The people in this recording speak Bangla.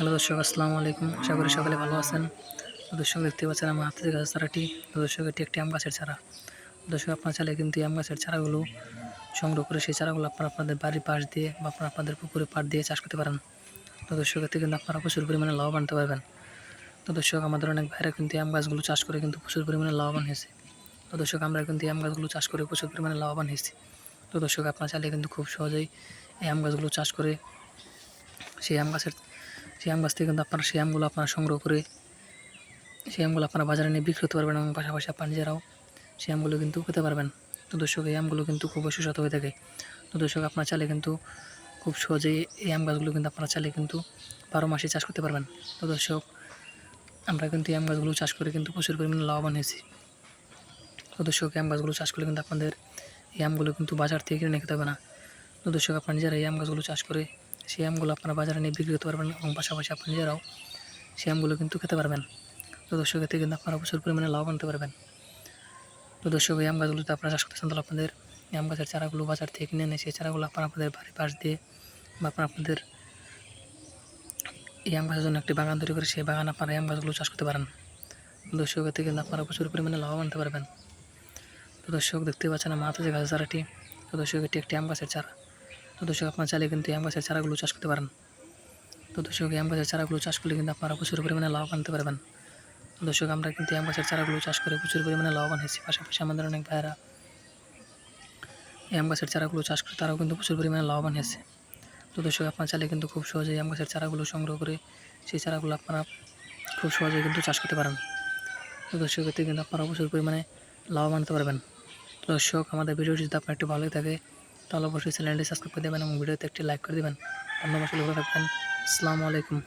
হ্যালো দর্শক, আসসালামু আলাইকুম। আশা করি সকলে ভালো আছেন। দর্শক, দেখতে পাচ্ছেন আমার হাতে গাছ চারাটি। দর্শক, এটি একটি আম গাছের চারা। দর্শক, আপনার চাইলে কিন্তু আম গাছের চারাগুলো সংগ্রহ করে সেই চারাগুলো আপনারা আপনাদের বাড়ির পাশ দিয়ে বা আপনারা আপনাদের পুকুরে পাড় দিয়ে চাষ করতে পারেন। তো দর্শক, এতে কিন্তু আপনারা প্রচুর পরিমাণে লাভ আনতে পারবেন। তো দর্শক, আমাদের অনেক ভাইরা কিন্তু আম গাছগুলো চাষ করে কিন্তু প্রচুর পরিমাণে লাভবান হয়েছে। তো দর্শক, আমরা কিন্তু আম গাছগুলো চাষ করে প্রচুর পরিমাণে লাভবান হয়েছি। তো দর্শক, আপনার চাইলে কিন্তু খুব সহজেই এই আম গাছগুলো চাষ করে সেই আম গাছের সেই আম গাছ থেকে কিন্তু আপনারা সেই আমগুলো আপনারা সংগ্রহ করে সেই আমগুলো আপনারা বাজারে নিয়ে বিক্রি করতে পারবেন এবং পাশাপাশি আপনার নিজেরাও সেই আমগুলো কিন্তু খেতে পারবেন। তো দর্শক, এই আমগুলো কিন্তু খুব সুস্বাদু হয়ে থাকে। তো দর্শক, আপনার চালে কিন্তু খুব সহজেই এই আম গাছগুলো কিন্তু আপনারা চালে কিন্তু বারো মাসে চাষ করতে পারবেন। তো দর্শক, আমরা কিন্তু এই আম গাছগুলো চাষ করে কিন্তু প্রচুর পরিমাণে লাভবান হয়েছি। তো দর্শক, এই আম গাছগুলো চাষ করলে কিন্তু আপনাদের এই আমগুলো কিন্তু বাজার থেকে কিনে খেতে হবে না। তো দর্শক, আপনারা নিজেরা এই আম গাছগুলো চাষ করে সেই আমগুলো আপনারা বাজারে নিয়ে বিক্রি করতে পারবেন এবং পাশাপাশি আপনি নিজেরাও সেই আমগুলো কিন্তু খেতে পারবেন। তো দর্শক, এতে কিন্তু আপনারা প্রচুর পরিমাণে লাভ আনতে পারবেন। তো দর্শক, এই আম গাছগুলোতে আপনারা চাষ করতে করতেছেন তাহলে আপনাদের আম গাছের চারাগুলো বাজার থেকে কিনে এনে সেই চারাগুলো আপনারা আপনাদের বাড়ির পাশ দিয়ে বা আপনারা আপনাদের এই আম গাছের জন্য একটি বাগান তৈরি করে সেই বাগান আপনারা আম গাছগুলো চাষ করতে পারেন। দর্শক, এতে কিন্তু আপনারা প্রচুর পরিমাণে লাভ আনতে পারবেন। তো দর্শক দেখতে পাচ্ছেন হাতে যে গাছের চারাটি। তো দর্শক, এটি একটি আম গাছের চারা। তো দর্শক, আপনার চাইলে কিন্তু আম গাছের চারাগুলো চাষ করতে পারেন। তো দর্শক আম গাছের চারাগুলো চাষ করলে কিন্তু আপনারা প্রচুর পরিমাণে লাভ আনতে পারবেন। দর্শক, আমরা কিন্তু আম গাছের চারাগুলো চাষ করে প্রচুর পরিমাণে লাভবান হয়েছি। পাশাপাশি আমাদের অনেক ভাইয়েরা এই আম গাছের চারাগুলো চাষ করে তারাও কিন্তু প্রচুর পরিমাণে লাভবান হয়েছে। তো দর্শক, আপনার চাইলে কিন্তু খুব সহজেই আম গাছের চারাগুলো সংগ্রহ করে সেই চারাগুলো আপনারা খুব সহজেই কিন্তু চাষ করতে পারেন। তো দর্শক, এতে কিন্তু আপনারা প্রচুর পরিমাণে লাভবান হতে পারবেন। দর্শক, আমাদের ভিডিওটি যদি আপনার একটু ভালো লাগে থাকে তাহলে অবশ্যই চ্যানেলটি সাবস্ক্রাইব করে দেবেন এবং ভিডিওতে একটি লাইক করে দেবেন। অন্য ভালো থাকবেন। আসসালামু আলাইকুম।